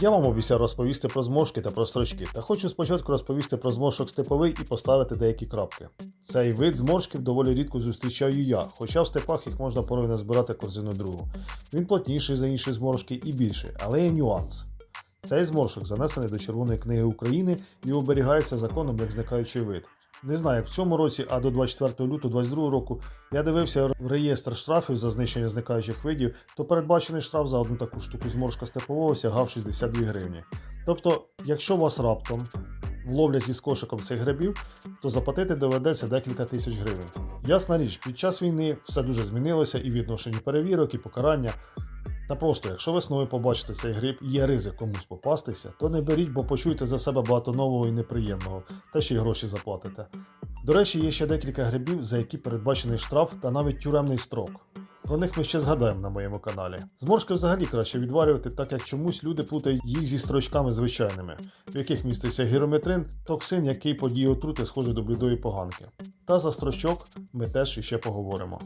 Я вам обіцяв розповісти про зморшки та про строчки, та хочу спочатку розповісти про зморшок степовий і поставити деякі крапки. Цей вид зморшків доволі рідко зустрічаю я, хоча в степах їх можна порой назбирати корзину другу. Він плотніший за інші зморшки і більший, але є нюанс. Цей зморшок занесений до Червоної книги України і оберігається законом як зникаючий вид. Не знаю, як в цьому році, а до 24 лютого 22 року я дивився в реєстр штрафів за знищення зникаючих видів, то передбачений штраф за одну таку штуку зморшка степового сягав 62 гривні. Тобто, якщо вас раптом вловлять із кошиком цих грибів, то заплатити доведеться декілька тисяч гривень. Ясна річ, під час війни все дуже змінилося і в відношенні перевірок, і покарання. Та просто, якщо весною побачите цей гриб і є ризик комусь попастися, то не беріть, бо почуєте за себе багато нового і неприємного, та ще й гроші заплатите. До речі, є ще декілька грибів, за які передбачений штраф та навіть тюремний строк. Про них ми ще згадаємо на моєму каналі. Зморшки взагалі краще відварювати, так як чомусь люди плутають їх зі строчками звичайними, в яких міститься гірометрин, токсин, який подіє отрути, схожий до блідої поганки. Та за строчок ми теж іще поговоримо.